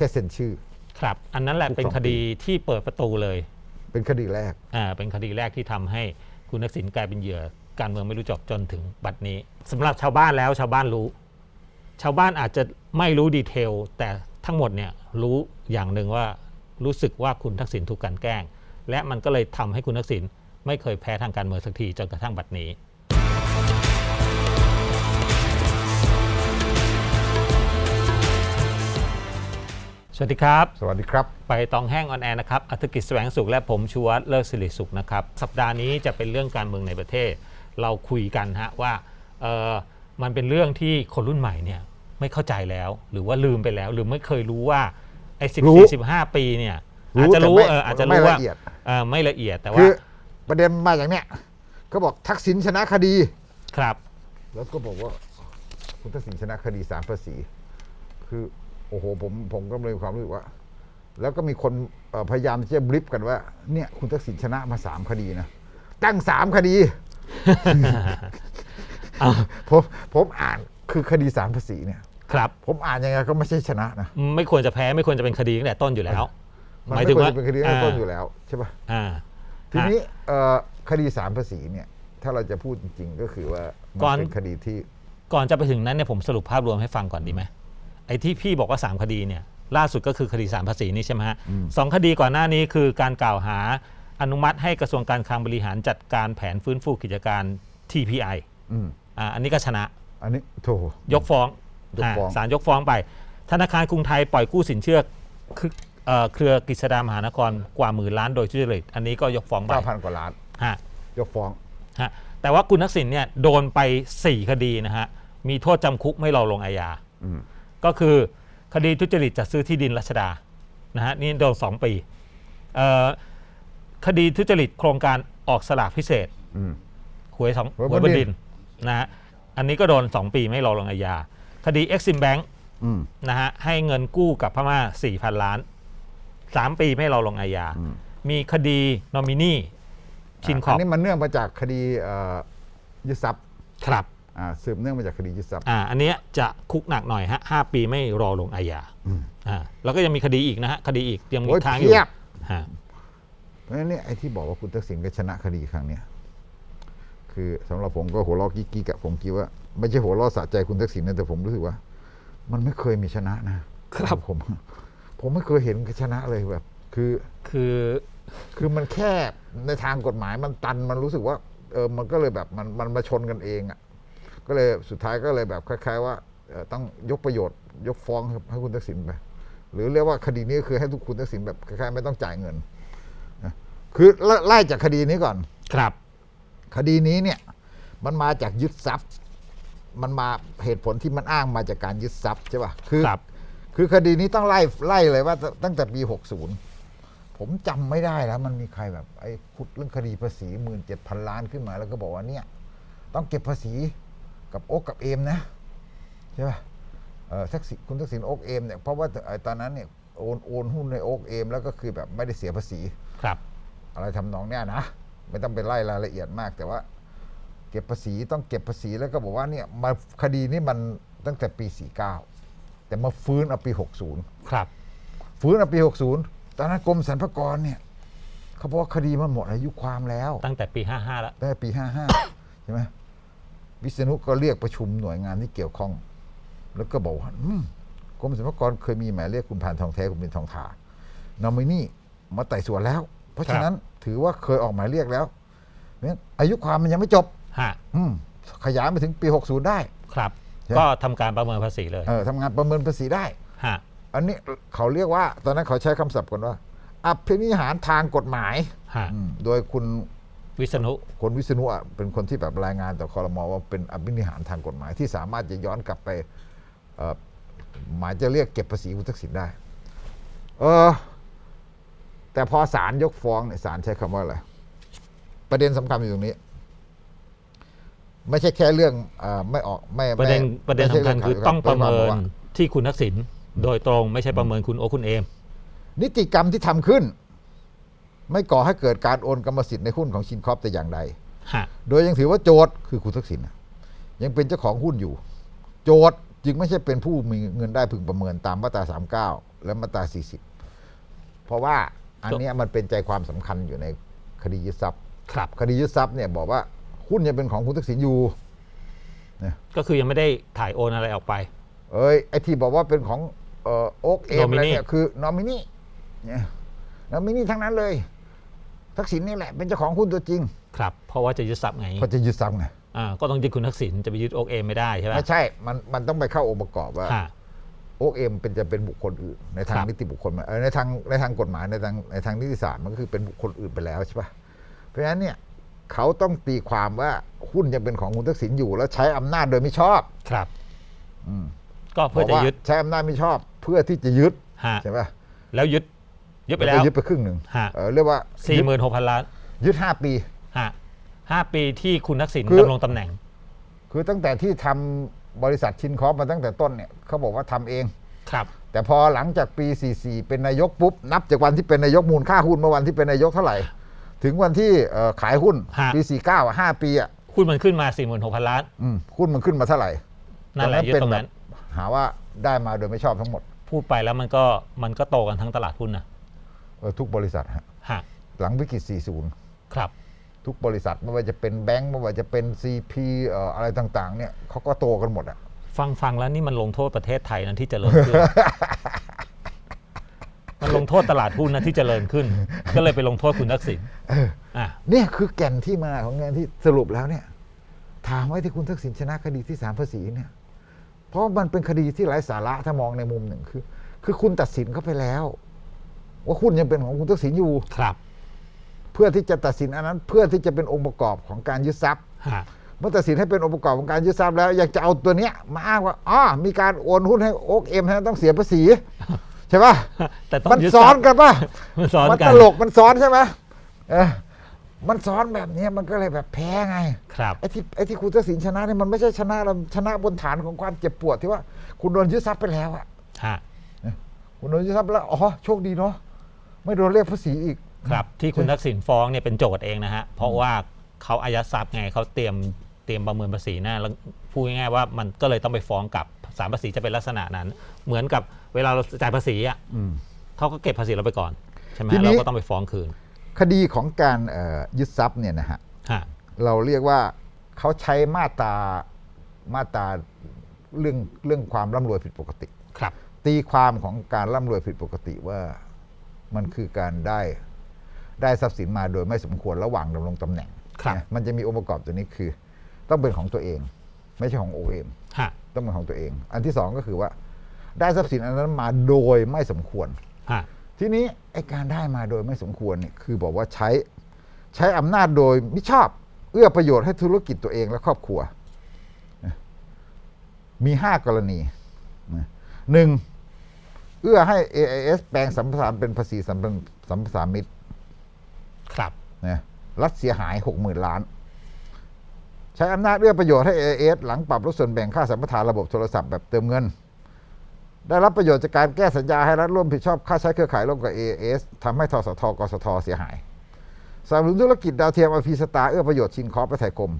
ค่เซ็นชื่อ ครับ อันนั้นแหละทุกเป็นสองคดีที่เปิดประตูเลย เป็นคดีแรกอ่าเป็นคดีแรกที่ทำให้คุณทักษิณกลายเป็นเหยื่อการเมืองไม่รู้จบจนถึงบัดนี้สำหรับชาวบ้านแล้วชาวบ้านรู้ ชาวบ้านอาจจะไม่รู้ดีเทล แต่ทั้งหมดเนี่ยรู้อย่างหนึ่งว่ารู้สึกว่าคุณทักษิณถูกกลันแกล้ง และมันก็เลยทำให้คุณทักษิณไม่เคยแพ้ทางการเมืองสักทีจนกระทั่งบัดนี้ สวัสดีครับ สวัสดีครับ ไปตองแห้งออนแอร์นะครับอัธกิจแสวงสุขและผมชูวัฒน์เลิศสิริสุขนะครับ สัปดาห์นี้จะเป็นเรื่องการเมืองในประเทศ เราคุยกันฮะว่าเออมันเป็นเรื่องที่คนรุ่นใหม่เนี่ยไม่เข้าใจแล้ว หรือว่าลืมไปแล้ว หรือไม่เคยรู้ว่าไอ้สิบรู้สี่สิบห้าปีเนี่ยรู้อาจจะรู้แต่ไม่เอออาจจะไม่รู้ว่าละเอียด เออไม่ละเอียดแต่คืว่าอประเด็นมาอย่างเนี้ยก็บอกทักษิณชนะคดี ครับ แล้วก็บอกว่า คุณทักษิณชนะคดีสามภาษี คือ โอ้โหผมผมก็เลยมีความรู้สึกว่า แล้วก็มีคนเอ่อพยายามที่จะบลิฟกันว่า เนี่ย คุณทักษิณชนะมาสามคดีนะตั้งสามคดีเอาผมผมอ่านคือคดีสามภาษีเนี่ย ครับ ผมอ่านยังไงก็ไม่ใช่ชนะนะไม่ควรจะแพ้ไม่ควรจะเป็นคดีตั้งแต่ต้นอยู่แล้วมันไม่ควรจะเป็นคดีตั้งแต่ต้นอยู่แล้วใช่ปะอ่าทีนี้เอ่อคดีสามภาษีเนี่ย ถ้าเราจะพูดจริงๆก็คือว่ามันก่อนเป็นคดีที่ ก่อนจะไปถึงนั้นเนี่ยผมสรุปภาพรวมให้ฟังก่อนดีไหม ไอ้ที่พี่บอกว่า 3 คดีเนี่ยล่าสุดก็คือคดีสามภาษีนี่ใช่ไหมฮะสองคดีก่อนหน้านี้คือการกล่าวหาอนุมัติให้กระทรวงการคลังบริหารจัดการแผนฟื้นฟูกิจการ TPI อืมอ่าอันนี้ก็ชนะ อันนี้โถ ยกฟ้องยกฟ้องาศาลยกฟ้องไป ธนาคารกรุงไทยปล่อยกู้สินเชื่อคือเอ่อเครือกฤษดามหานครกว่าหมื่นล้านโดยทุจริตอันนี้ก็ยกฟ้องไปเก้าพันกว่าล้าน ฮะยกฟ้อง ฮะแต่ว่าคุณทักษิณเนี่ยโดนไป 4 คดีนะฮะ มีโทษจำคุกไม่รอลงอาญาอืม ก็คือคดีทุจริตจัดซื้อที่ดินรัชดานะฮะนี่โดน2ปีเอ่อคดีทุจริตโครงการออกสลากพิเศษอืมหวยสองหวยหวยบบนนดิดินนนะฮะอันนี้ก็โดน 2 ปีไม่รอลงอาญาคดี Exim Bank อืมนะฮะให้เงินกู้กับพม่า 4,000 ล้าน 3 ปีไม่รอลงอาญาอืมมีคดีนอมินีชินขอบนนี้มันเนื่องมาจากคดีเอ่อยึดทรัพย์ครับอ่า สืบเนื่องมาจากคดียึดทรัพย์ อ่าอันเนี้ยจะคุกหนักหน่อยฮะห้าปีไม่รอลงอาญาอืม อ่าแล้วก็ยังมีคดีอีกนะฮะคดีอีกยังมีโอ้ยค้างอยู่เพียบ ฮะเพราะฉะนั้นเนี่ยไอ้ที่บอกว่าคุณทักษิณก็ชนะคดีครั้งเนี้ยคือสำหรับผมก็หัวเราะกิ๊กๆอะผมคิดว่า ไม่ใช่หัวเราะสะใจคุณทักษิณนะแต่ผมรู้สึกว่า มันไม่เคยมีชนะนะครับผม ผมไม่เคยเห็นชนะเลยแบบ คือ คือคือมันแค่ในทางกฎหมายมันตันมันรู้สึกว่าเออมันก็เลยแบบมันมันมาชนกันเองอะ่ะ ก็เลยสุดท้ายก็เลยแบบคล้าย ๆ ว่าเอ่อต้องยกประโยชน์ ยกฟ้องให้คุณทักษิณไปหรือเรียกว่าคดีนี้ก็คือให้ทุกคุณทักษิณแบบคล้ายๆไม่ต้องจ่ายเงินนะคือไล่ไล่จากคดีนี้ก่อนครับ คดีนี้เนี่ย มันมาจากยึดทรัพย์ มันมาเหตุผลที่มันอ้างมาจากการยึดทรัพย์ใช่ป่ะคือครับคือคดีนี้ต้องไล่ไล่เลยว่าตั้งแต่ปี60ผมจำไม่ได้แล้ว มันมีใครแบบไอ้ขุดเรื่องคดีภาษีหมื่นเจ็ดพันล้านขึ้นมาแล้วก็บอกว่าเนี่ย ต้องเก็บภาษี กับโอ๊กกับเอมนะใช่ป่ะเออทักษิณคุณทักษิณโอ๊กเอมเนี่ยเพราะว่าไอ้ตอนนั้นเนี่ยโอนโอนหุ้นในโอ๊กเอมแล้วก็คือแบบไม่ได้เสียภาษีครับ อะไรทำนองเนี้ยนะไม่ต้องไปไล่รายละเอียดมาก แต่ว่า เก็บภาษีต้องเก็บภาษีแล้วก็บอกว่าเนี่ยมาคดีนี้มันตั้งแต่ปี 49 แต่มาฟื้นเอาปี 60 ครับ ฟื้นเอาปี 60 ตอนนั้นกรมสรรพากรเนี่ยเขาบอกว่าคดีมันหมดอายุความแล้ว ตั้งแต่ปี 55 แล้วตั้งแต่ปี 55 ใช่ไหม วิษณุก็เรียกประชุมหน่วยงานที่เกี่ยวข้อง แล้วก็บอกว่าอืมกรมสรรพากรเคยมีหมายเรียกคุณพานทองแท้คุณเป็นทองทานอมินีมาไต่สวนแล้ว เพราะฉะนั้นถือว่าเคยออกหมายเรียกแล้วเนี่ยอายุความมันยังไม่จบฮะอืมขยายไปถึงปี 60 ได้ครับใช่ก็ทำการประเมินภาษีเลยเออทำงานประเมินภาษีได้ฮะอันนี้เขาเรียกว่า ตอนนั้นเขาใช้คำศัพท์กันว่าอภินิหารทางกฎหมายฮะอืมโดยคุณ วิษณุคนวิษณุอะเป็นคนที่แบบรายงานต่อคอรมอว่าเป็นอภินิหารทางกฎหมายที่สามารถจะย้อนกลับไปเอ่อหมายจะเรียกเก็บภาษีคุณทักษิณได้ เออ แต่พอศาลยกฟ้องเนี่ยศาลใช้คำว่าอะไรประเด็นสำคัญอยู่ตรงนี้ ไม่ใช่แค่เรื่องเออไม่ออกไม่ประเด็นไม่ประเด็นไม่ใช่สำคัญงคือข่าวต้องประเมิป็ควาบอกนว่าที่คุณทักษิณโดยตรงไม่ใช่ประเมินคุณโอคคุณเอมนิติกรรมที่ทำขึ้น ไม่ก่อให้เกิดการโอนกรรมสิทธิ์ในหุ้นของชินคอปแต่อย่างใด ฮะโดยยังถือว่าโจทย์คือคุณทักษิณน่ะยังเป็นเจ้าของหุ้นอยู่ โจทย์จึงไม่ใช่เป็นผู้มีเงินได้พึงประเมินตามมาตรา 39 และมาตรา 40 เพราะว่าอันเนี้ยมันเป็นใจความสำคัญอยู่ในคดียึดทรัพย์ ครับ คดียึดทรัพย์เนี่ยบอกว่าหุ้นยังเป็นของคุณทักษิณอยู่ ก็คือยังไม่ได้ถ่ายโอนอะไรออกไป เอ้ยไอที่บอกว่าเป็นของเอ่อโอ๊กเอมอะไร Nominee เนี่ยคือนอมินีเนี่ยนอมินีทั้งนั้นเลย ทักษิณนี่แหละเป็นเจ้าของหุ้นตัวจริง ครับ เพราะว่าจะยึดทรัพย์ไงเขาจะยึดทรัพย์ไงอ่าก็ต้องยึดคุณทักษิณจะไปยึดโอกเอมไม่ได้ใช่ไหมไม่ใช่ มันมันต้องไปเข้าองค์ประกอบว่าฮะ โอ๊กเอ็มเป็นจะเป็นบุคคลอื่น ในทางครับ นิติบุคคลมาเออในทางในทางกฎหมายในทางในทางนิติศาสตร์มันก็คือเป็นบุคคลอื่นไปแล้วใช่ปะเพราะฉะนั้นเนี่ยเขาต้องตีความว่าหุ้นยังเป็นของคุณทักษิณอยู่แล้วใช้อำนาจโดยไม่ชอบครับอืมก็เพื่อจะบกว่ายึดใช้อำนาจไม่ชอบเพื่อที่จะยึดฮะใช่ปะ แล้วยึด ยึดไปแล้แล้ววก็ยึดไปครึ่งหนึ่งฮะ เออเรียกว่าสี่ยึดหมื่นหกพันล้านยึดห้าปี ฮะห้าปีที่คุณทักษิณคือ ดำรงตำแหน่ง คือตั้งแต่ที่ทำบริษัทชินคอปมาตั้งแต่ต้นเนี่ยเขาบอกว่าทำเอง ครับ แต่พอหลังจากปี 44 เป็นนายกปุ๊บ นับจากวันที่เป็นนายกมูลค่าหุ้นเมื่อวันที่เป็นนายกเท่าไหร่ ถึงวันที่เอ่อขายหุ้นฮะ ปี 49อะ5ปีอะหุ้นมันขึ้นมาสี่หมื่นหกพันล้าน อืมหุ้นมันขึ้นมาเท่าไหร่นั่นแหละยึดตรงนั้น หาว่าได้มาโดยไม่ชอบทั้งหมด พูดไปแล้วมันก็มันก็โตกันทั้งตลาดหุ้นนะเออ ทุกบริษัทฮะฮะหลังวิกฤต 40 ครับ ทุกบริษัทไม่ว่าจะเป็นแบงก์ไม่ว่าจะเป็น CP เอ่ออะไรต่างๆ เนี่ยเขาก็โตกันหมดอะฟังฟังแล้วนี่มันลงโทษประเทศไทยนั้นที่เจริญขึ้น มันลงโทษตลาดหุ้นนะที่เจริญขึ้น ก็เลยไปลงโทษคุณทักษิณอะเนี่ยคือแก่นที่มาของงานที่สรุปแล้วเนี่ย ถามไว้ที่คุณทักษิณชนะคดีที่ศาลภาษีเนี่ย เพราะมันเป็นคดีที่ไร้สาระถ้ามองในมุมหนึ่งคือ คือคุณตัดสินเขาไปแล้ว ว่าหุ้นยังเป็นของคุณทักษิณอยู่ครับ เพื่อที่จะตัดสินอันนั้น เพื่อที่จะเป็นองค์ประกอบของการยึดทรัพย์ฮะเมื่อตัดสินให้เป็นองค์ประกอบของการยึดทรัพย์แล้ว อยากจะเอาตัวเนี้ยมาอ้างว่าอ๋อมีการโอนหุ้นให้โอ๊กเอ็มต้องเสียภาษีใช่ปะแต่ต้องมันยึดซ้อนทรัพย์กันปะมันซ้อนมันกัตนลกมันซ้อนใช่ไหมเออมันซ้อนแบบเนี้ยมันก็เลยแบบแพ้ไง ครับไอ้ที่ไอ้ที่คุณทักษิณชนะเนี่ยมันไม่ใช่ชนะเราชนะบนฐานของความเจ็บปวดที่ว่า คุณโดนยึดทรัพย์ไปแล้วอะฮะคุณโดนยึดทรัพย์ไปแล้วอ๋อโชคดีเนาะ ไม่โดนเรียกภาษีอีก ครับที่คุณทักษิณฟ้องเนี่ยเป็นโจทย์เองนะฮะเพราะว่าเขาอายัดทรัพย์ไงเขาเตรียมเตรียมประเมินภาษีหน้าแล้วพูดง่ายๆว่ามันก็เลยต้องไปฟ้องกลับศาลภาษีจะเป็นลักษณะนั้น เหมือนกับเวลาเราจ่ายภาษีอะอืมเขาก็เก็บภาษีเราไปก่อนใช่ไหมทีนี้ เราก็ต้องไปฟ้องคืนคดีของการเอ่อยึดทรัพย์เนี่ยนะฮะฮะเราเรียกว่าเขาใช้มาตรามาตราเรื่องเรื่องความร่ำรวยผิดปกติ ครับ ตีความของการร่ำรวยผิดปกติว่า มันคือการได้ได้ทรัพย์สินมาโดยไม่สมควรระหว่างดำรงตำแหน่งครับ นะมันจะมีองค์ประกอบตัวนี้คือ ต้องเป็นของตัวเอง ไม่ใช่ของโอเอมฮะต้องเป็นของตัวเอง อันที่สองก็คือว่า ได้ทรัพย์สินอันนั้นมาโดยไม่สมควร ฮะทีนี้ไอ้การได้มาโดยไม่สมควรเนี่ยคือบอกว่าใช้ใช้อำนาจโดยมิชอบ เอื้อประโยชน์ให้ธุรกิจตัวเองและครอบครัวนะมีห้ากรณีนะหนึ่ง เอื้อให้ AIS แปลงสัมปทานเป็นภาษีสัมปสัมปทานมิตรครับนะรัฐเสียหายหกหมื่นล้าน ใช้อำนาจเอื้อประโยชน์ให้ AIS หลังปรับลดส่วนแบ่งค่าสัมปทานระบบโทรศัพท์แบบเติมเงิน ได้รับประโยชน์จากการแก้สัญญาให้รัฐร่วมผิดชอบค่าใช้เครือข่ายร่วมกับ AIS ทำให้ทสทกสทเสียหายสนับสนุนธุรกิจดาวเทียมอพีสตาร์เอื้อประโยชน์ชินคอร์ปและไทยคม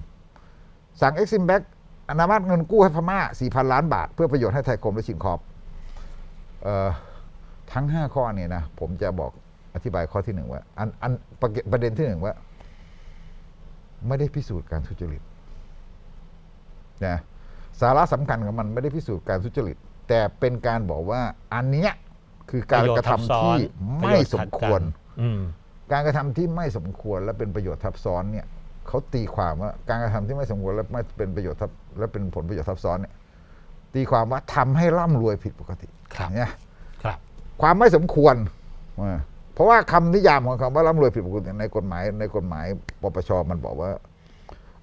สั่งเอ็กซิมแบ็กอนามัตเงินกู้ให้พม่า4,000 ล้านบาท เพื่อประโยชน์ให้ไทยคมและชินคอร์ปเอ่อ ทั้ง 5 ข้อเนี่ยนะผมจะบอกอธิบายข้อที่หนึ่งว่าอันอันประเด็นประเด็นที่หนึ่งว่า ไม่ได้พิสูจน์การทุจริตนะสาระสำคัญของมันไม่ได้พิสูจน์การทุจริต แต่เป็นการบอกว่าอันเนี้ยคือการกระทำที่ไม่สมควรอืมการกระทำที่ไม่สมควรและเป็นประโยชน์ทับซ้อนเนี่ยเขาตีความว่าการกระทำที่ไม่สมควรและไม่เป็นประโยชน์ทับและเป็นผลประโยชน์ทับซ้อนเนี่ยตีความว่าทำให้ร่ำรวยผิดปกติ ครับเนี่ยครับ ความไม่สมควรอ่าเพราะว่าคำนิยามของคำว่าร่ำรวยผิดปกติในกฎหมายในกฎหมายปปชมันบอกว่า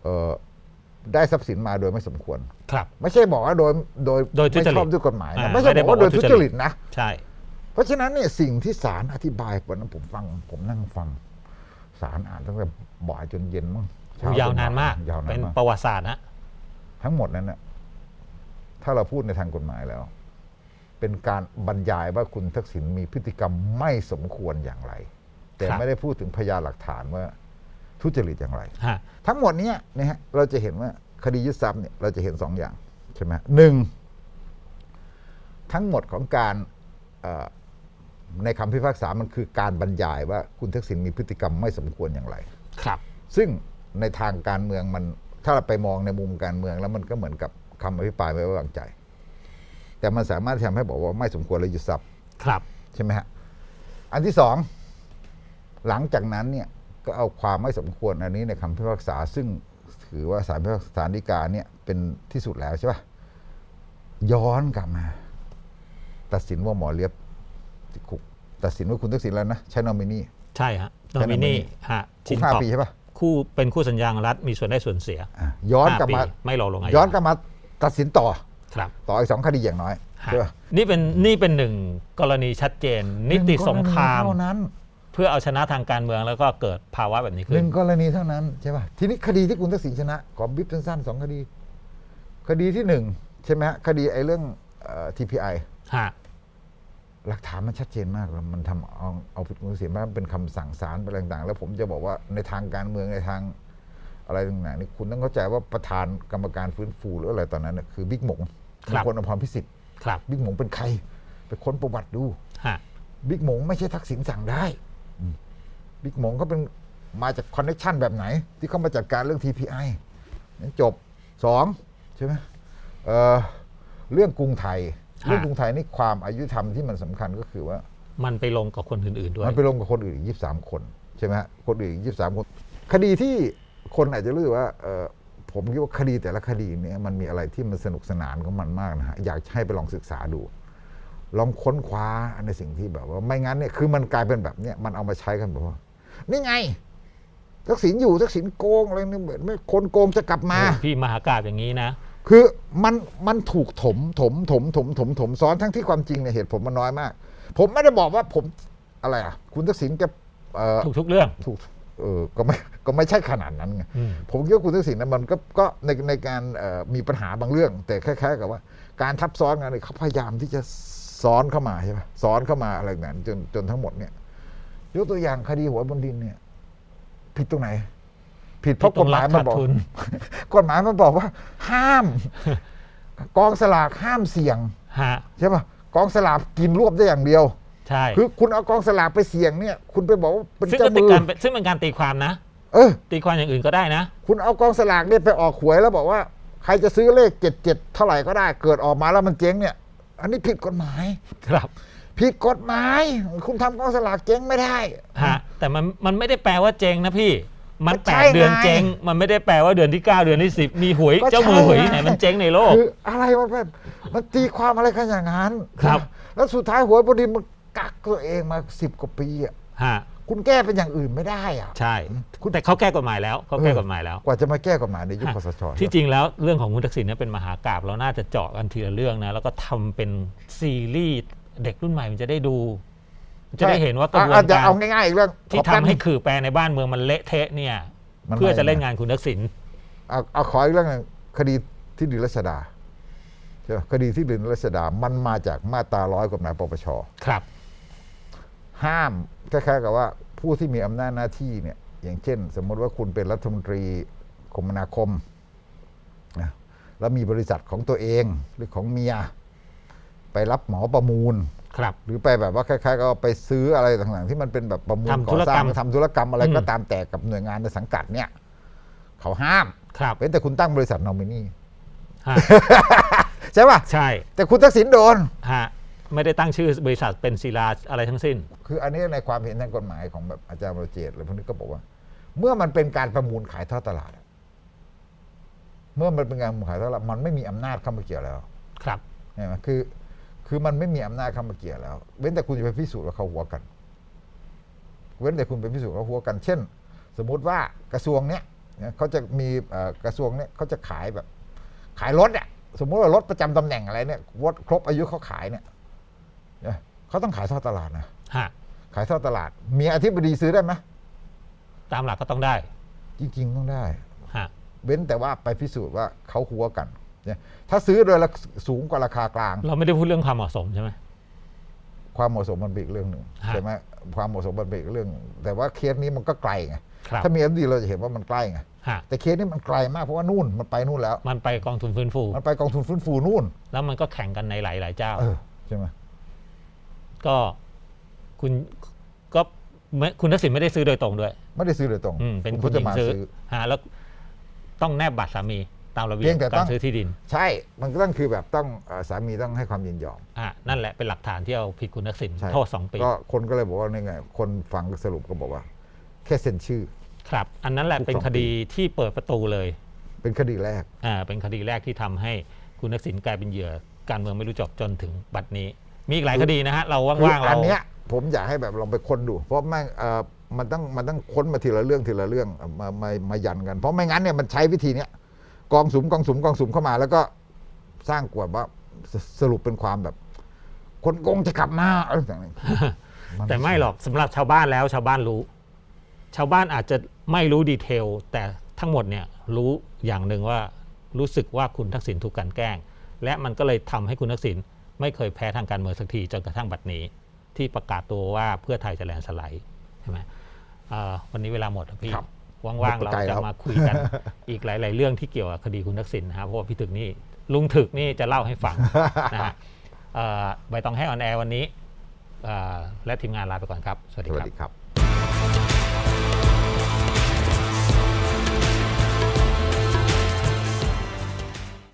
เออได้ทรัพย์สินมาโดยไม่สมควร ครับ ไม่ใช่บอกว่าโดยโดยโดยทุจริตไม่ชอบด้วยกฎหมายอ่านะไม่ใช่ไม่ได้บอกว่าโดยบอกว่าทุทุจจริตริตนะ ใช่ เพราะฉะนั้นเนี่ยสิ่งที่ศาลอธิบายวันนั้นผมฟัง ผมนั่งฟังศาลอ่านตั้งแต่บ่ายจนเย็นมั้งเช้ยาวนานมากยาวนาเป็นนมากประวัติศาสตร์นะทั้งหมดนั้นน่ะถ้าเราพูดในทางกฎหมายแล้ว เป็นการบรรยายว่าคุณทักษิณมีพฤติกรรมไม่สมควรอย่างไร แต่ครับ ไม่ได้พูดถึงพยานหลักฐานว่าทุจริตอย่างไร ฮะ ทั้งหมดเนี้ยนะฮะเราจะเห็นว่าคดียึดทรัพย์เนี่ยเราจะเห็นสองอย่างใช่ไหมหนึ่งทั้งหมดของการเอ่อในคำพิพากษามันคือการบรรยายว่าคุณทักษิณมีพฤติกรรมไม่สมควรอย่างไร ครับ ซึ่งในทางการเมืองมันถ้าเราไปมองในมุมการเมืองแล้วมันก็เหมือนกับคำอภิปรายไม่ไว้วางใจ แต่มันสามารถทำให้บอกว่าไม่สมควรและยึดทรัพย์ครับใช่ไหมฮะอันที่สองหลังจากนั้นเนี่ยก็เอาความไม่สมควรอันนี้ในคำพิพากษา ซึ่งถือว่าสารพิพากษาฎีกาเนี่ยเป็นที่สุดแล้วใช่ปะย้อนกลับมา ตัดสินว่าหมอเลียบติดคุกตัดสินว่าคุณทักษิณแล้วนะใช้นอมินีใช่ฮะโนใช่มินี nominee ฮะคุชิกนห้าขอบปีใช่ปะคู่เป็นคู่สัญญาของรัฐมีส่วนได้ส่วนเสียอะย้อนกลับมาห้ปีไม่รอลงอาญาย้อนกลับมาตัดสินต่อ ครับต่ออีกสองคดีอย่างน้อยฮะใช่ปะนี่เป็นนี่เป็นหนึ่งกรณีชัดเจน นิติสงคราม หนึ่กณีเท่านั้นเพื่อเอาชนะทางการเมืองแล้วก็เกิดภาวะแบบนี้หขึ้นึ่น งกรณีเท่านั้นใช่ป่ะทีนี้คดีที่คุณทักษิณชนะ ขอบิ๊บสั้นๆสองคดี คดีที่หนึ่งใช่ไหมฮะคดีไอ้เรื่องเอ่อ TPI ฮะ หลักฐานมันชัดเจนมากเลยมันทำเอาเอาผิดคุณทักษิณมาเป็นคำสั่งศาลไปอะไรต่างๆ แล้วผมจะบอกว่าในทางการเมืองในทางอะไรต่างๆนี่คุณต้องเข้าใจว่าประธานกรรมการฟื้นฟูหรืออะไรตอนนั้นน่ะคือบิ๊กหมง ครับคนอภรพิสิทธิ์ครับบิ๊กหมงเป็นใคร ไปค้นประวัติดูฮะบิ๊กหมงไม่ใช่ทักษิณสั่งได้อืมบิ๊กหมงเขาเป็นมาจากคอนเน t ชันแบบไหน ที่เขามาจัดการเรื่อง TPI นั้นจบสองใช่ไหมเอ่อเรื่องกรุงไทย เรื่องกรุงไทยนี่ความอายุธรรมที่มันสำคัญก็คือว่า มันไปลงกับคนอื่นๆด้วย มันไปลงกับคนอื่นอีกยี่สามคนใช่ไหมฮะคนอื่นอีกยี่สามคน คดีที่คนอาจจะรู้สึกว่าเอ่อ ผมคิดว่าคดีแต่ละคดีเนี่ยมันมีอะไรที่มันสนุกสนานของมันมากนะฮะอยากให้ไปลองศึกษาดู ลองค้นคว้าในสิ่งที่แบบว่าไม่งั้นเนี่ยคือมันกลายเป็นแบบเนี้ยมันเอามาใช้กันแบบว่านี่ไงทักษิณอยู่ทักษิณโกงอะไรเนี่ยเหมือนไม่คนโกงจะกลับมา พี่มหากาบอย่างนี้นะ คือมันมันถูกถมถมถมถมถมถมซ้อนทั้งที่ความจริงเนี่ยเหตุผลมันน้อยมาก ผมไม่ได้บอกว่าผมอะไรอะ คุณทักษิณแกเอ่อทุกทุกๆเรื่องถูก เออก็ไม่ก็ไม่ใช่ขนาดนั้นไงอืมผมคิดว่าคุณทักษิณนะมันก็ก็ในในการเอ่อมีปัญหาบางเรื่อง แต่คล้ายๆกับว่า การทับซ้อนกันเนี่ยเขาพยายามที่จะซ้อนเข้ามาใช่ปะซ้อนเข้ามาอะไรแบบนั้นจนจนทั้งหมดเนี่ยยกตัวอย่างคดีหัวบนดินเนี่ย ผิดตรงไหน ผิดเพราะกฎหมายมันบอกขาดทุนกฎหมายมันบอกว่า ห้าม กองสลากห้ามเสี่ยงฮะใช่ปะกองสลากกินรวบได้อย่างเดียว ใช่คือคุณเอากองสลากไปเสี่ยงเนี่ย คุณไปบอกว่าเป็นซึ่งเจ้าก็เป็นมือการซึ่งเป็นการตีความนะ เออ ตีความอย่างอื่นก็ได้นะ คุณเอากองสลากเนี่ยไปออกหวยแล้วบอกว่า ใครจะซื้อเลขเจ็ดเจ็ดเท่าไหร่ก็ได้ เกิดออกมาแล้วมันเจ๊งเนี่ย อันนี้ผิดกฎหมาย ครับ ผิดกฎหมาย คุณทำกองสลากเจ๊งไม่ได้ ฮะ แต่มันมันไม่ได้แปลว่าเจ๊งนะพี่ มันก็แปใช่ดเดือนไง เจ๊ง มันไม่ได้แปลว่าเดือนที่เก้าเดือนที่สิบมีหวย ก็เจ้ามือหวยใช่ที่ไหนมันเจ๊งในโลก คืออะไรมันแบบมันตีความอะไรกันอย่างนั้นครับ แล้วสุดท้ายหวยบดีมัน กักตัวเองมาสิบกว่าปีอะฮะคุณแก้เป็นอย่างอื่นไม่ได้อะใช่แต่เขาแก้กฎหมายแล้วเขาแก้กฎหมายแล้ว กว่าจะมาแก้กฎหมายในยุคฮะคสชที่จริงแล้วเรื่องของคุณทักษิณเนี่ยเป็นมหากราบเราน่าจะเจาะกันทีละเรื่องนะแล้วก็ทำเป็นซีรีส์เด็กรุ่นใหม่มันจะได้ดู จะได้เห็นว่ากระบวนอาจจะการเอาง่ายๆอีกเรื่องที่ขอแป๊บทำให้นึงขื่อแปรในบ้านเมืองมันเละเทะเนี่ยมันเพื่อจะไม่เล่นงานคุณทักษิณเอาเอาขออีกเรื่องหนึงคดีที่ดินรัชดาใช่ไหมคดีที่ดินรัชดามันมาจากมาตราร้อยกฎหมายปปชครับ ห้ามคล้ายๆกับว่าผู้ที่มีอำนาจหน้าที่เนี่ย อย่างเช่น สมมติว่าคุณเป็นรัฐมนตรีคมนาคมนะแล้วมีบริษัทของตัวเองหรือของเมีย ไปรับเหมาประมูลครับ หรือไปแบบว่าคล้ายๆ ก็ไปซื้ออะไรต่างๆ ที่มันเป็นแบบประมูลทำก่ธุอรสกรร้ารงมทำธุรกรรมอะไรอืมก็ตามแต่กับหน่วยงานในสังกัดเนี่ย เขาห้ามครับเว้นแต่คุณตั้งบริษัทนอมินีฮะใช่ป่ะใช่แต่คุณทักษิณโดน ฮะไม่ได้ตั้งชื่อบริษัทเป็นศิลาอะไรทั้งสิ้น คืออันนี้ในความเห็นทางกฎหมายของแบบอาจารย์บรเจตหรือพวกนี้ก็บอกว่า เมื่อมันเป็นการประมูลขายทอดตลาดอะเมื่อมันเป็นการประมูลขายทอดตลาดมันไม่มีอำนาจเข้ามาเกี่ยวแล้ว ครับใช่ไหมคือ คือมันไม่มีอำนาจเข้ามาเกี่ยวแล้ว เว้นแต่คุณจะไปพิสูจน์ว่าเขาหัวกัน เว้นแต่คุณไปพิสูจน์ว่าเขาหัวกัน เช่น สมมุติว่ากระทรวงเนี้ยเนี่ยเขาจะมีเอ่อกระทรวงเนี้ยเขาจะขายแบบ ขายรถอะสมมุติว่ารถประจำตำแหน่งอะไรเนี่ยรถครบอายุเขาขายเนี่ยเนี่ยเขาต้องขายทอดตลาดนะฮะ ขายทอดตลาด มีอธิบดีซื้อได้ไหมตามหลักก็ต้องได้ จริง ๆ ต้องได้ ฮะ เว้นแต่ว่าไปพิสูจน์ว่าเขาหัวกันเนี่ยถ้าซื้อโดยราคาสูงกว่าราคากลาง เราไม่ได้พูดเรื่องความเหมาะสมใช่ไหม ความเหมาะสมมันเป็นอีกเรื่องหนึ่งฮะ ใช่ไหมความเหมาะสมมันเป็นอีกเรื่องหนึ่งแต่ว่าเคสนี้มันก็ไกลไงครับ ถ้ามีอธิบดีเราจะเห็นว่ามันใกล้ไงฮะ แต่เคสนี้มันไกลมากเพราะว่านู่นมันไปนู่นแล้ว มันไปกองทุนฟื้นฟู มันไปกองทุนฟื้นฟูนู่น แล้วมันก็แข่งกันในหลาย ๆ เจ้า เออใช่ไหมก็ คุณก็ไม่คุณทักษิณไม่ได้ซื้อโดยตรงด้วยไม่ได้ซื้อโดยตรงอืมเป็นณคุณหญิงมาซื้อซื้อฮะแล้วต้องแนบบัตรสามีตามระเบีเพียยบงแต่กาต้รองซื้อที่ดินใช่ มันก็ต้องคือแบบต้องเอ่อสามีต้องให้ความยินยอม อะนั่นแหละเป็นหลักฐานที่เอาผิดคุณทักษิณใช่ โทษสองปีก็คนก็เลยบอกว่านี่ไง คนฟังสรุปก็บอกว่า แค่เซ็นชื่อ ครับ อันนั้นแหละทุกเป็นสองคดีที่เปิดประตูเลย เป็นคดีแรก อ่าเป็นคดีแรกที่ทำให้คุณทักษิณกลายเป็นเหยื่อ การเมืองไม่รู้จบจนถึงบัดนี้ มีอีกหลายคดีนะฮะ เราคือว่างๆอัเรานเนี้ยผมอยากให้แบบลองไปค้นดู เพราะแม่งเอ่อมันต้องมันต้องค้นมาทีละเรื่องทีละเรื่องเอามามามายันกัน เพราะไม่งั้นเนี่ยมันใช้วิธีเนี้ยกองสุมกองสุมกองสุมเข้ามา แล้วก็สร้างกวดว่าสสรุปเป็นความแบบ คนโกงจะกลับมาอะไรต่างๆนแต่ไม่หรอกสำหรับชาวบ้านแล้วชาวบ้านรู้ ชาวบ้านอาจจะไม่รู้ดีเทล แต่ทั้งหมดเนี่ยรู้อย่างหนึ่งว่ารู้สึกว่าคุณทักษิณถูกกลันแกล้ง และมันก็เลยทำให้คุณทักษิณ ไม่เคยแพ้ทางการเมืองสักทีจนกระทั่งบัดนี้ ที่ประกาศตัวว่าเพื่อไทยจะแลนด์สไลด์ใช่ไหมเอ่อวันนี้เวลาหมดแล้วพี่ครับว่างๆหมเราดไปไกลแล้จะวมาคุยกันอีกหลาย ๆ เรื่องที่เกี่ยวกับคดีคุณทักษิณนะครับเพราะว่าพี่ถึกนี่ลุงถึกนี่จะเล่าให้ฟังนะฮะเอ่อใบตองให้ออนแอร์วันนี้เอ่อและทีมงานลาไปก่อนครับ สวัสสดีวัคสรับดีครับ